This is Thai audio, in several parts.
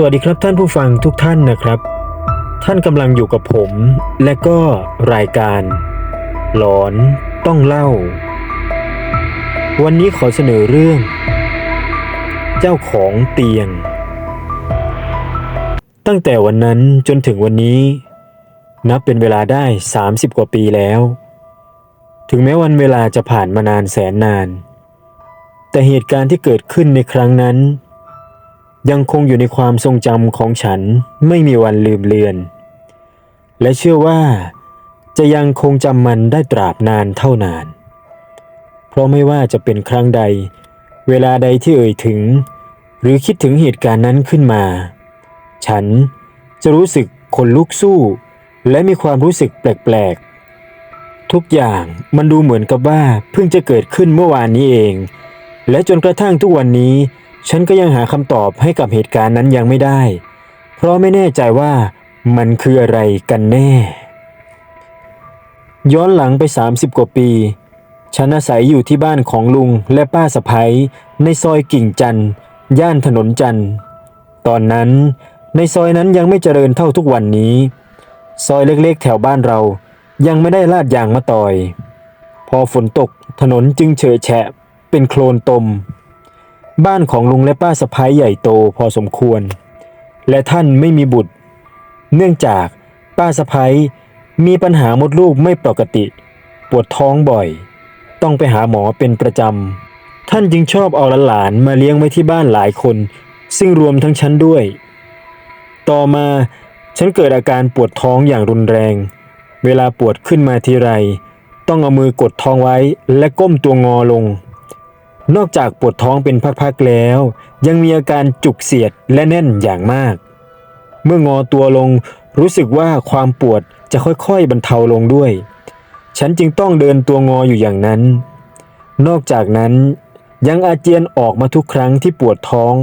สวัสดีครับท่านผู้ฟังทุกท่านนะครับ ท่านกำลังอยู่กับผม และก็รายการ หลอนต้องเล่า วันนี้ขอเสนอเรื่อง เจ้าของเตียง ตั้งแต่วันนั้นจนถึงวันนี้ นับเป็นเวลาได้ 30 กว่าปีแล้ว ถึงแม้วันเวลาจะผ่านมานานแสนนาน แต่เหตุการณ์ที่เกิดขึ้นในครั้งนั้น ยังคงอยู่ในความทรงจำของฉันไม่มีวันลืมเลือน และเชื่อว่าจะยังคงจำมันได้ตราบนานเท่านาน เพราะไม่ว่าจะเป็นครั้งใด เวลาใดที่เอ่ยถึง หรือคิดถึงเหตุการณ์นั้นขึ้นมา ฉันจะรู้สึกขนลุกสู้ และมีความรู้สึกแปลกๆ ทุกอย่างมันดูเหมือนกับว่าเพิ่งจะเกิดขึ้นเมื่อวานนี้เอง และจนกระทั่งทุกวันนี้ ฉันก็ยังหาคำตอบให้กับเหตุการณ์นั้นยังไม่ได้ เพราะไม่แน่ใจว่ามันคืออะไรกันแน่ ย้อนหลังไป 30 กว่าปี ฉันอาศัยอยู่ที่บ้านของลุงและป้าสะพ้ยในซอยกิ่งจันทร์ย่านถนนจันทร์ตอนนั้นในซอยนั้นยังไม่เจริญเท่าทุกวันนี้ ซอยเล็กๆ แถวบ้านเรายังไม่ได้ลาดยางมาต่อย พอฝนตกถนนจึงเฉอะแฉะเป็นโคลนตม บ้านของลุงและป้าสะพ้ายใหญ่โตพอสมควร และท่านไม่มีบุตร เนื่องจากป้าสะพ้ายมีปัญหามดลูกไม่ปกติ ปวดท้องบ่อย ต้องไปหาหมอเป็นประจำ ท่านจึงชอบเอาหลานมาเลี้ยงไว้ที่บ้านหลายคน ซึ่งรวมทั้งฉันด้วย ต่อมาฉันเกิดอาการปวดท้องอย่างรุนแรง เวลาปวดขึ้นมาทีไร ต้องเอามือกดท้องไว้และก้มตัวงอลง นอกจากปวดท้องเป็นพักๆแล้ว ยังมีอาการจุกเสียดและแน่นอย่างมาก เมื่องอตัวลงรู้สึกว่าความปวดจะค่อยๆบรรเทาลงด้วย ฉันจึงต้องเดินตัวงออยู่อย่างนั้น นอกจากนั้นยังอาเจียนออกมาทุกครั้งที่ปวดท้อง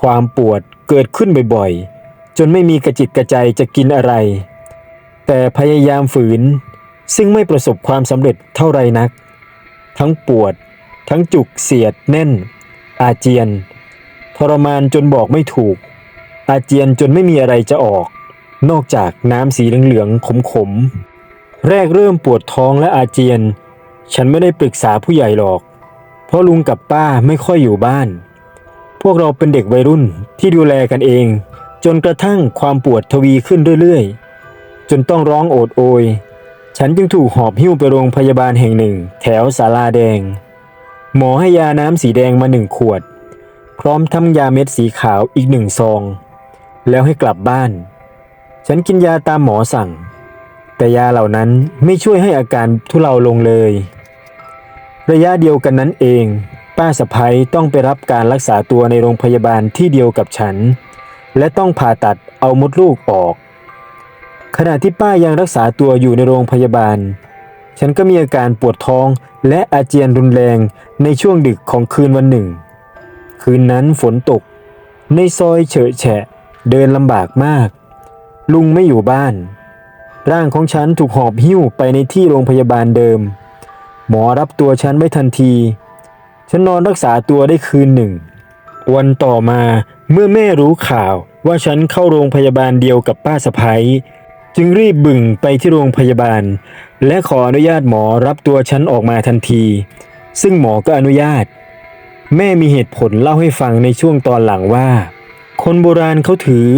ความปวดเกิดขึ้นบ่อยๆ จนไม่มีกระจิตกระใจจะกินอะไร แต่พยายามฝืนซึ่งไม่ประสบความสำเร็จเท่าไรนัก ทั้งปวด ทั้งจุกเสียดแน่น อาเจียน ทรมานจนบอกไม่ถูก อาเจียนจนไม่มีอะไรจะออก นอกจากน้ำสีเหลืองๆขมๆแรกเริ่มปวดท้องและอาเจียน ฉันไม่ได้ปรึกษาผู้ใหญ่หรอก เพราะลุงกับป้าไม่ค่อยอยู่บ้าน พวกเราเป็นเด็กวัยรุ่นที่ดูแลกันเอง จนกระทั่งความปวดทวีขึ้นเรื่อยๆ จนต้องร้องโอดโอยฉันจึงถูกหอบหิ้วไปโรงพยาบาลแห่งหนึ่ง แถวสาลาแดง หมอให้ยาน้ำสีแดงมาหนึ่งขวด พร้อมทั้งยาเม็ดสีขาวอีกหนึ่งซอง แล้วให้กลับบ้าน ฉันกินยาตามหมอสั่ง แต่ยาเหล่านั้นไม่ช่วยให้อาการทุเลาลงเลย ระยะเดียวกันนั้นเอง ป้าสะพ้ยต้องไปรับการรักษาตัวในโรงพยาบาลที่เดียวกับฉัน และต้องผ่าตัดเอามดลูกออก ขณะที่ป้ายังรักษาตัวอยู่ในโรงพยาบาล ฉันก็มีอาการปวดท้องและอาเจียนรุนแรงในช่วงดึกของคืนวันหนึ่ง คืนนั้นฝนตก ในซอยเฉอะแฉะ เดินลำบากมาก ลุงไม่อยู่บ้าน ร่างของฉันถูกหอบหิ้วไปในที่โรงพยาบาลเดิม หมอรับตัวฉันไว้ทันที ฉันนอนรักษาตัวได้คืนหนึ่ง วันต่อมาเมื่อแม่รู้ข่าวว่าฉันเข้าโรงพยาบาลเดียวกับป้าสะพ้ย จึงรีบบึ่งไปที่โรงพยาบาล และขออนุญาตหมอรับตัวฉันออกมาทันที ซึ่งหมอก็อนุญาต แม่มีเหตุผลเล่าให้ฟังในช่วงตอนหลังว่า คนโบราณเขาถือ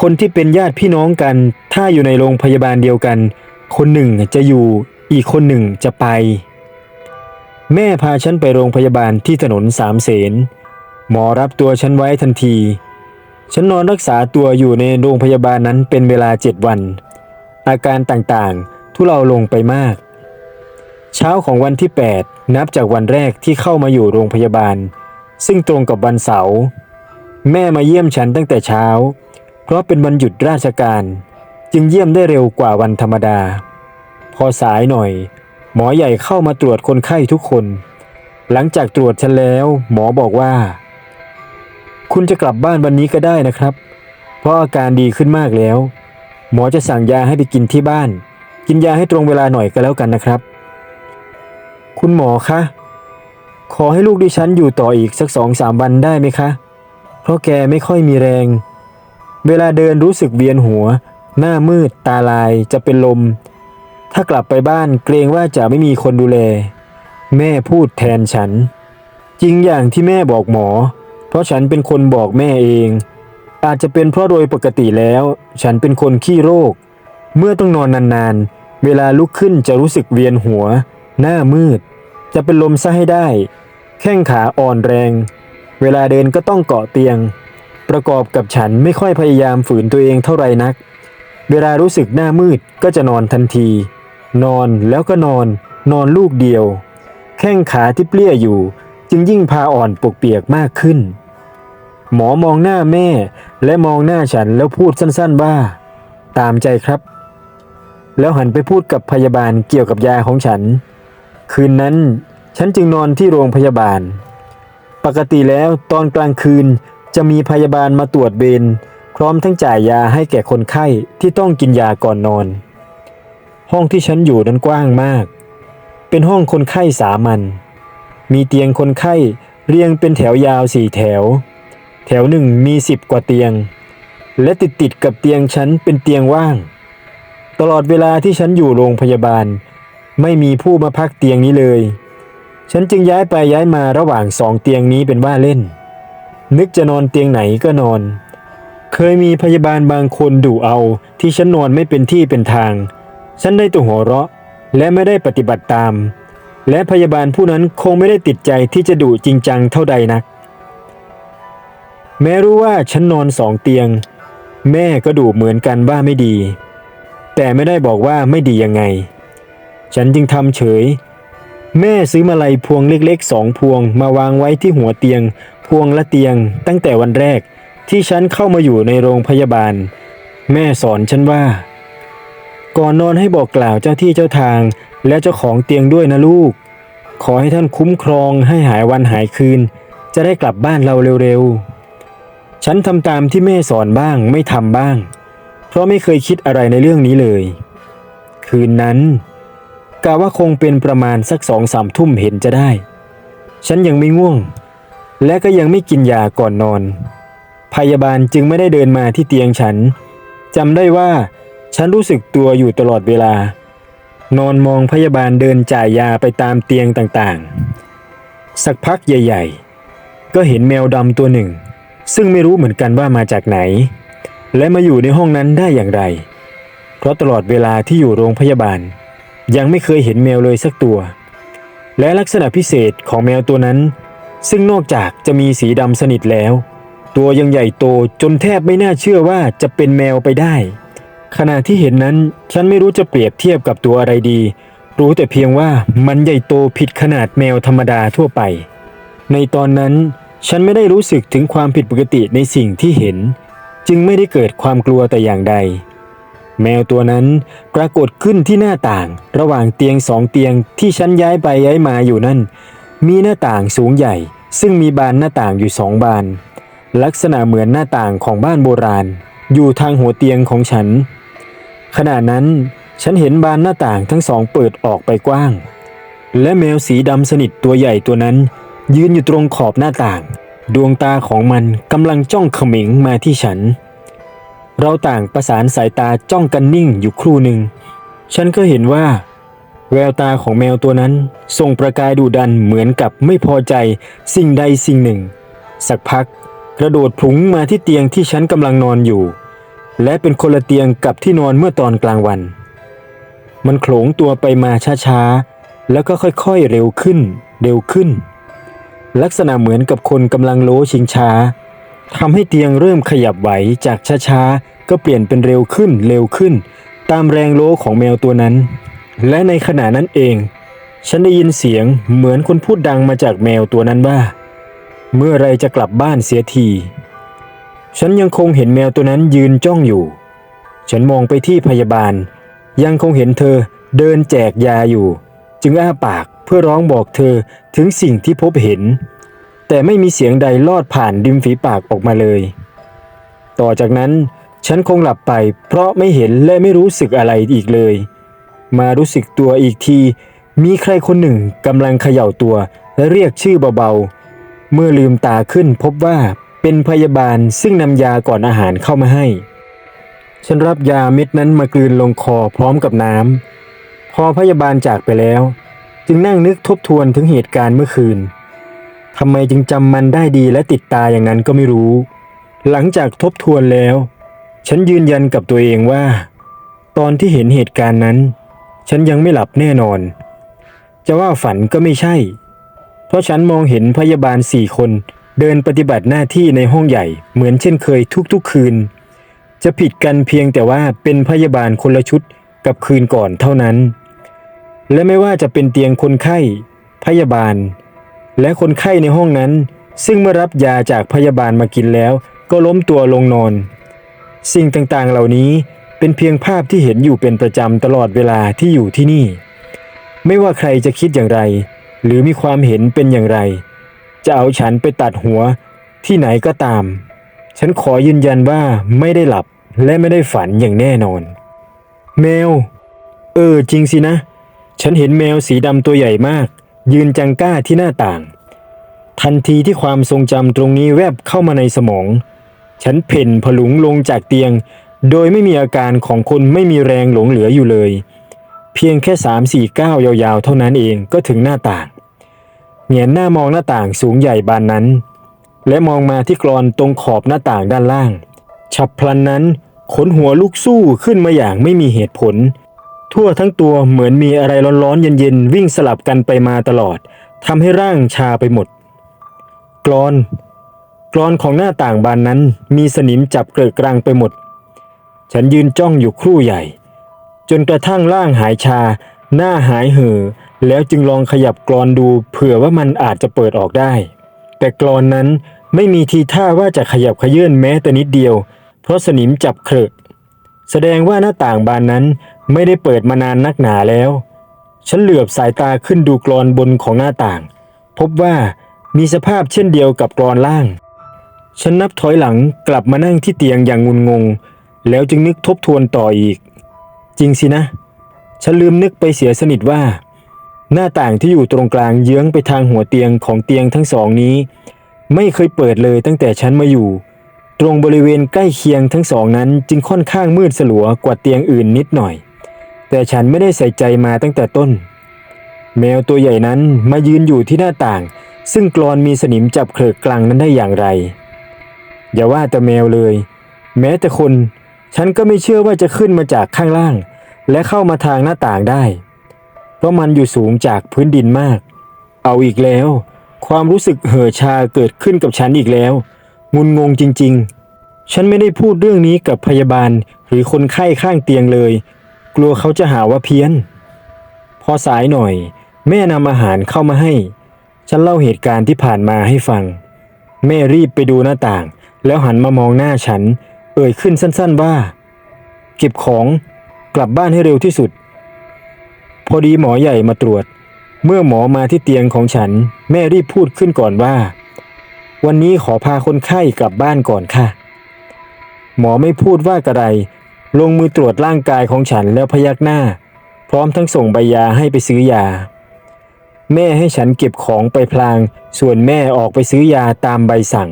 คนที่เป็นญาติพี่น้องกัน ถ้าอยู่ในโรงพยาบาลเดียวกัน คนหนึ่งจะอยู่อีกคนหนึ่งจะไป แม่พาฉันไปโรงพยาบาลที่ถนนสามเสนหมอรับตัวฉันไว้ทันที ฉันนอนรักษาตัวอยู่ในโรงพยาบาลนั้นเป็นเวลาเจ็ดวัน อาการต่างๆ ทุเลาลงไปมาก เช้าของวันที่ 8 นับจากวันแรกที่เข้ามาอยู่โรงพยาบาล ซึ่งตรงกับวันเสาร์แม่มาเยี่ยมฉันตั้งแต่เช้า เพราะเป็นวันหยุดราชการ จึงเยี่ยมได้เร็วกว่าวันธรรมดา พอสายหน่อย หมอใหญ่เข้ามาตรวจคนไข้ทุกคน หลังจากตรวจฉันแล้วหมอบอกว่า คุณจะกลับบ้านวันนี้ก็ได้นะครับ เพราะอาการดีขึ้นมากแล้ว หมอจะสั่งยาให้ไปกินที่บ้าน กินยาให้ตรงเวลาหน่อยก็แล้วกันนะครับ คุณหมอคะ ขอให้ลูกดิฉันอยู่ต่ออีกสักสองสามวันได้ไหมคะ เพราะแกไม่ค่อยมีแรง เวลาเดินรู้สึกเวียนหัว หน้ามืดตาลายจะเป็นลม ถ้ากลับไปบ้านเกรงว่าจะไม่มีคนดูแล แม่พูดแทนฉัน จริงอย่างที่แม่บอกหมอ เพราะฉันเป็นคนบอกแม่เอง อาจจะเป็นเพราะโดยปกติแล้ว ฉันเป็นคนขี้โรค เมื่อต้องนอนนานๆ เวลาลุกขึ้นจะรู้สึกเวียนหัว หน้ามืด จะเป็นลมซะให้ได้ แข้งขาอ่อนแรง เวลาเดินก็ต้องเกาะเตียง ประกอบกับฉันไม่ค่อยพยายามฝืนตัวเองเท่าไหร่นัก เวลารู้สึกหน้ามืดก็จะนอนทันที นอนแล้วก็นอน นอนลูกเดียว แข้งขาที่เปลี้ยอยู่ จึงยิ่งพาอ่อนปวกเปียกมากขึ้น หมอมองหน้าแม่ และมองหน้าฉันแล้วพูดสั้นๆว่า ตามใจครับ แล้วหันไปพูดกับพยาบาลเกี่ยวกับยาของฉัน คืนนั้นฉันจึงนอนที่โรงพยาบาล ปกติแล้วตอนกลางคืนจะมีพยาบาลมาตรวจเวรพร้อมทั้งจ่ายยาให้แก่คนไข้ที่ต้องกินยาก่อนนอน ห้องที่ฉันอยู่นั้นกว้างมาก เป็นห้องคนไข้สามัญมีเตียงคนไข้เรียงเป็นแถวยาวสี่แถว แถวหนึ่งมีสิบกว่าเตียง และติดติดกับเตียงฉันเป็นเตียงว่าง ตลอดเวลาที่ฉันอยู่โรงพยาบาล ไม่มีผู้มาพักเตียงนี้เลย ฉันจึงย้ายไปย้ายมาระหว่างสองเตียงนี้เป็นว่าเล่น นึกจะนอนเตียงไหนก็นอน เคยมีพยาบาลบางคนดุเอาที่ฉันนอนไม่เป็นที่เป็นทาง ฉันได้ตัวหัวเราะและไม่ได้ปฏิบัติตาม และพยาบาลผู้นั้นคงไม่ได้ติดใจที่จะดุจริงจังเท่าใดนัก แม้รู้ว่าฉันนอนสองเตียง แม่ก็ดุเหมือนกันว่าไม่ดี แต่ไม่ได้บอกว่าไม่ดียังไง ฉันจึงทำเฉย แม่ซื้อมาลัยพวงเล็กๆสองพวงมาวางไว้ที่หัวเตียง พวงละเตียง ตั้งแต่วันแรกที่ฉันเข้ามาอยู่ในโรงพยาบาล แม่สอนฉันว่า ก่อนนอนให้บอกกล่าวเจ้าที่เจ้าทาง และเจ้าของเตียงด้วยนะลูก ขอให้ท่านคุ้มครองให้หายวันหายคืน จะได้กลับบ้านเราเร็วๆ ฉันทำตามที่แม่สอนบ้างไม่ทำบ้าง เพราะไม่เคยคิดอะไรในเรื่องนี้เลย คืนนั้นกะว่าคงเป็นประมาณสักสองสามทุ่มเห็นจะได้ ฉันยังไม่ง่วง และก็ยังไม่กินยาก่อนนอน พยาบาลจึงไม่ได้เดินมาที่เตียงฉันจำได้ว่าฉันรู้สึกตัวอยู่ตลอดเวลา นอนมองพยาบาลเดินจ่ายยาไปตามเตียงต่างๆ สักพักใหญ่ ๆ ก็เห็นแมวดำตัวหนึ่ง ซึ่งไม่รู้เหมือนกันว่ามาจากไหน และมาอยู่ในห้องนั้นได้อย่างไร เพราะตลอดเวลาที่อยู่โรงพยาบาล ยังไม่เคยเห็นแมวเลยสักตัว และลักษณะพิเศษของแมวตัวนั้น ซึ่งนอกจากจะมีสีดำสนิทแล้ว ตัวยังใหญ่โตจนแทบไม่น่าเชื่อว่าจะเป็นแมวไปได้ ขณะที่เห็นนั้นฉันไม่รู้จะเปรียบเทียบกับตัวอะไรดี รู้แต่เพียงว่ามันใหญ่โตผิดขนาดแมวธรรมดาทั่วไป ในตอนนั้น ฉันไม่ได้รู้สึกถึงความผิดปกติในสิ่งที่เห็น จึงไม่ได้เกิดความกลัวแต่อย่างใด แมวตัวนั้นปรากฏขึ้นที่หน้าต่าง ระหว่างเตียงสองเตียงที่ฉันย้ายไปย้ายมาอยู่นั่น มีหน้าต่างสูงใหญ่ ซึ่งมีบานหน้าต่างอยู่สองบาน ลักษณะเหมือนหน้าต่างของบ้านโบราณ อยู่ทางหัวเตียงของฉัน ขณะนั้นฉันเห็นบานหน้าต่างทั้งสองเปิดออกไปกว้าง และแมวสีดำสนิทตัวใหญ่ตัวนั้น ยืนอยู่ตรงขอบหน้าต่าง ดวงตาของมันกำลังจ้องเขม็งมาที่ฉัน เราต่างประสานสายตาจ้องกันนิ่งอยู่ครู่หนึ่ง ฉันก็เห็นว่า แววตาของแมวตัวนั้นส่งประกายดุดันเหมือนกับไม่พอใจสิ่งใดสิ่งหนึ่ง สักพักกระโดดพลุงมาที่เตียงที่ฉันกำลังนอนอยู่ และเป็นคนละเตียงกับที่นอนเมื่อตอนกลางวัน มันโขลงตัวไปมาช้าๆแล้วก็ค่อยๆเร็วขึ้น เร็วขึ้น ลักษณะเหมือนกับคนกำลังโลชิงช้าทำให้เตียงเริ่มขยับไหวจากช้าๆ ก็เปลี่ยนเป็นเร็วขึ้นเร็วขึ้น ตามแรงโลของแมวตัวนั้น และในขณะนั้นเอง ฉันได้ยินเสียงเหมือนคนพูดดังมาจากแมวตัวนั้นว่า เมื่อไรจะกลับบ้านเสียทีฉันยังคงเห็นแมวตัวนั้นยืนจ้องอยู่ ฉันมองไปที่พยาบาล ยังคงเห็นเธอเดินแจกยาอยู่ จึงอ้าปาก เพื่อร้องบอกเธอถึงสิ่งที่พบเห็น แต่ไม่มีเสียงใดลอดผ่านริมฝีปากออกมาเลย ต่อจากนั้นฉันคงหลับไปเพราะไม่เห็นและไม่รู้สึกอะไรอีกเลย มารู้สึกตัวอีกที มีใครคนหนึ่งกำลังเขย่าตัวและเรียกชื่อเบาๆ เมื่อลืมตาขึ้นพบว่าเป็นพยาบาลซึ่งนำยาก่อนอาหารเข้ามาให้ ฉันรับยาเม็ดนั้นมากลืนลงคอพร้อมกับน้ำพอพยาบาลจากไปแล้ว จึงนั่งนึกทบทวนถึงเหตุการณ์เมื่อคืนทำไมจึงจำมันได้ดีและติดตาอย่างนั้นก็ไม่รู้ หลังจากทบทวนแล้ว ฉันยืนยันกับตัวเองว่า ตอนที่เห็นเหตุการณ์นั้น ฉันยังไม่หลับแน่นอน จะว่าฝันก็ไม่ใช่ เพราะฉันมองเห็นพยาบาลสี่คนเดินปฏิบัติหน้าที่ในห้องใหญ่เหมือนเช่นเคยทุกๆคืน จะผิดกันเพียงแต่ว่าเป็นพยาบาลคนละชุดกับคืนก่อนเท่านั้น และไม่ว่าจะเป็นเตียงคนไข้ พยาบาล และคนไข้ในห้องนั้น ซึ่งเมื่อรับยาจากพยาบาลมากินแล้วก็ล้มตัวลงนอน สิ่งต่างๆเหล่านี้เป็นเพียงภาพที่เห็นอยู่เป็นประจำตลอดเวลาที่อยู่ที่นี่ ไม่ว่าใครจะคิดอย่างไร หรือมีความเห็นเป็นอย่างไร จะเอาฉันไปตัดหัวที่ไหนก็ตาม ฉันขอยืนยันว่าไม่ได้หลับและไม่ได้ฝันอย่างแน่นอน แมว เออจริงสินะ ฉันเห็นแมวสีดำตัวใหญ่มาก ยืนจังก้าที่หน้าต่าง ทันทีที่ความทรงจำตรงนี้แวบเข้ามาในสมอง ฉันเพ่นผลุงลงจากเตียง โดยไม่มีอาการของคนไม่มีแรงหลงเหลืออยู่เลย เพียงแค่สามสี่ก้าวยาวๆ เท่านั้นเองก็ถึงหน้าต่างเหงียนหน้ามองหน้าต่างสูงใหญ่บานนั้น และมองมาที่กรอนตรงขอบหน้าต่างด้านล่าง ฉับพลันนั้นขนหัวลุกสู้ขึ้นมาอย่างไม่มีเหตุผล ทั่วทั้งตัวเหมือนมีอะไรร้อนๆ เย็นๆ วิ่งสลับกันไปมาตลอดทำให้ร่างชาไปหมด กรอน กรอนของหน้าต่างบานนั้นมีสนิมจับเกลือกรังไปหมด ฉันยืนจ้องอยู่ครู่ใหญ่ จนกระทั่งร่างหายชา หน้าหายเห่อแล้วจึงลองขยับกรอนดู เผื่อว่ามันอาจจะเปิดออกได้ แต่กรอนนั้นไม่มีทีท่าว่าจะขยับขยื่นแม้แต่นิดเดียว เพราะสนิมจับเครอแสดงว่าหน้าต่างบานนั้น ไม่ได้เปิดมานานนักหนาแล้ว ฉันเหลือบสายตาขึ้นดูกรอนบนของหน้าต่าง พบว่ามีสภาพเช่นเดียวกับกรอนล่าง ฉันนับถอยหลังกลับมานั่งที่เตียงอย่างงุนงง แล้วจึงนึกทบทวนต่ออีก จริงสินะ ฉันลืมนึกไปเสียสนิทว่า หน้าต่างที่อยู่ตรงกลางเยื้องไปทางหัวเตียงของเตียงทั้งสองนี้ ไม่เคยเปิดเลยตั้งแต่ฉันมาอยู่ ตรงบริเวณใกล้เคียงทั้งสองนั้นจึงค่อนข้างมืดสลัวกว่าเตียงอื่นนิดหน่อย แต่ฉันไม่ได้ใส่ใจมาตั้งแต่ต้น แมวตัวใหญ่นั้นมายืนอยู่ที่หน้าต่าง ซึ่งกรอนมีสนิมจับเคลอกลางนั้นได้อย่างไร อย่าว่าแต่แมวเลย แม้แต่คน ฉันก็ไม่เชื่อว่าจะขึ้นมาจากข้างล่าง และเข้ามาทางหน้าต่างได้ เพราะมันอยู่สูงจากพื้นดินมาก เอาอีกแล้ว ความรู้สึกเห่อชาเกิดขึ้นกับฉันอีกแล้ว งุนงงจริง ๆ ฉันไม่ได้พูดเรื่องนี้กับพยาบาลหรือคนไข้ข้างเตียงเลย กลัวเขาจะหาว่าเพี้ยน พอสายหน่อย แม่นำอาหารเข้ามาให้ ฉันเล่าเหตุการณ์ที่ผ่านมาให้ฟัง แม่รีบไปดูหน้าต่าง แล้วหันมามองหน้าฉัน เอ่ยขึ้นสั้นๆว่า เก็บของกลับบ้านให้เร็วที่สุด พอดีหมอใหญ่มาตรวจ เมื่อหมอมาที่เตียงของฉัน แม่รีบพูดขึ้นก่อนว่า วันนี้ขอพาคนไข้กลับบ้านก่อนค่ะ หมอไม่พูดว่ากระไร ลงมือตรวจร่างกายของฉันแล้วพยักหน้า พร้อมทั้งส่งใบยาให้ไปซื้อยา แม่ให้ฉันเก็บของไปพลาง ส่วนแม่ออกไปซื้อยาตามใบสั่ง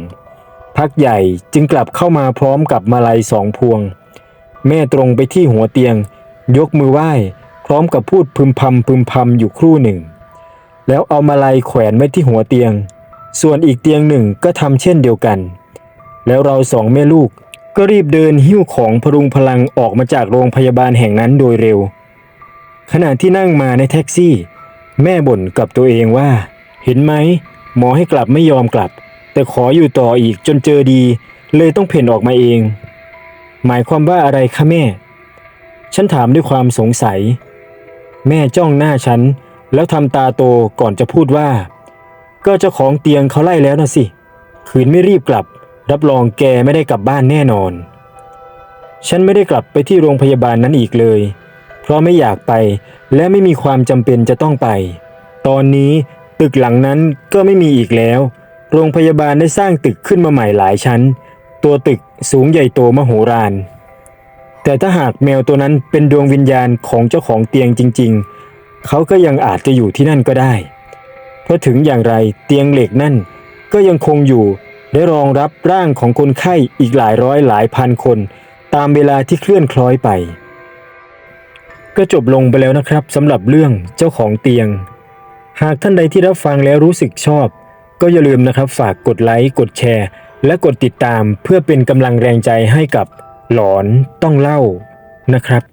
พักใหญ่จึงกลับเข้ามาพร้อมกับมาลัยสองพวง แม่ตรงไปที่หัวเตียง ยกมือไหว้ พร้อมกับพูดพึมพำพึมพำอยู่ครู่หนึ่ง แล้วเอามาลัยแขวนไว้ที่หัวเตียง ส่วนอีกเตียงหนึ่งก็ทำเช่นเดียวกัน แล้วเราสองแม่ลูก ก็รีบเดินหิ้วของพรุงพลังออกมาจากโรงพยาบาลแห่งนั้นโดยเร็ว ขณะที่นั่งมาในแท็กซี่ แม่บ่นกับตัวเองว่า เห็นไหมหมอให้กลับไม่ยอมกลับ แต่ขออยู่ต่ออีกจนเจอดี เลยต้องเพ่นออกมาเอง หมายความว่าอะไรคะแม่ ฉันถามด้วยความสงสัย แม่จ้องหน้าฉัน แล้วทำตาโตก่อนจะพูดว่า ก็เจ้าของเตียงเขาไล่แล้วนะสิ ขืนไม่รีบกลับ รับรองแกไม่ได้กลับบ้านแน่นอน ฉันไม่ได้กลับไปที่โรงพยาบาลนั้นอีกเลย เพราะไม่อยากไปและไม่มีความจำเป็นจะต้องไป ตอนนี้ตึกหลังนั้นก็ไม่มีอีกแล้ว โรงพยาบาลได้สร้างตึกขึ้นมาใหม่หลายชั้น ตัวตึกสูงใหญ่โตมโหฬารแต่ถ้าหากแมวตัวนั้นเป็นดวงวิญญาณของเจ้าของเตียงจริง ๆ เขาก็ยังอาจจะอยู่ที่นั่นก็ได้ เพราะถึงอย่างไรเตียงเหล็กนั่นก็ยังคงอยู่ ได้รองรับร่างของคนไข้อีกหลายร้อยหลายพันคน ตามเวลาที่เคลื่อนคล้อยไป ก็จบลงไปแล้วนะครับสำหรับเรื่องเจ้าของเตียง หากท่านใดที่รับฟังแล้วรู้สึกชอบ ก็อย่าลืมนะครับฝากกดไลค์กดแชร์ และกดติดตามเพื่อเป็นกำลังแรงใจให้กับหลอนต้องเล่านะครับ